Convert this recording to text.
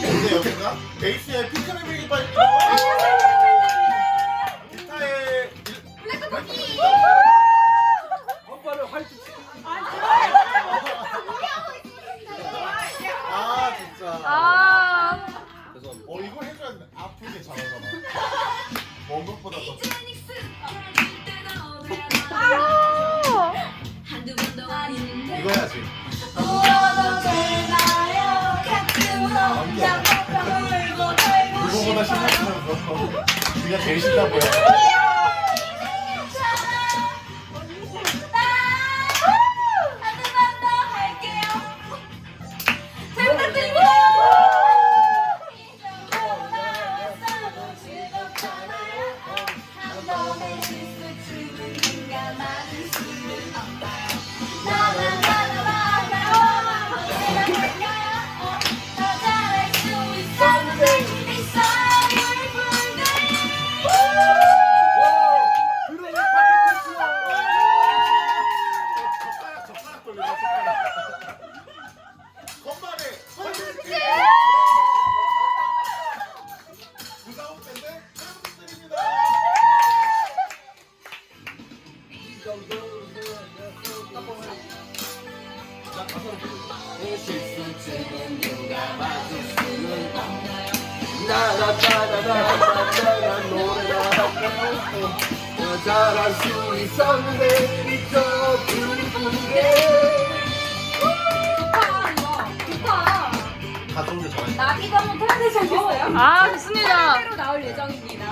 근데 여기가 아, 진짜 아 죄송합니다 어 이걸 해줘야 돼. 아프게 잡아서 울어도 되나요? 가끔은 혼자 펑펑 울고 돌고 그거보다 싶어요 신나면서 네가 제일 신나 보여 나요 나나나나나나나 노래가 잘할 수 있었는데 이거 좋다 가정을 잘해 나기도 한번 태어나지 않겠어요? 아, 좋습니다. 새로 나올 예정입니다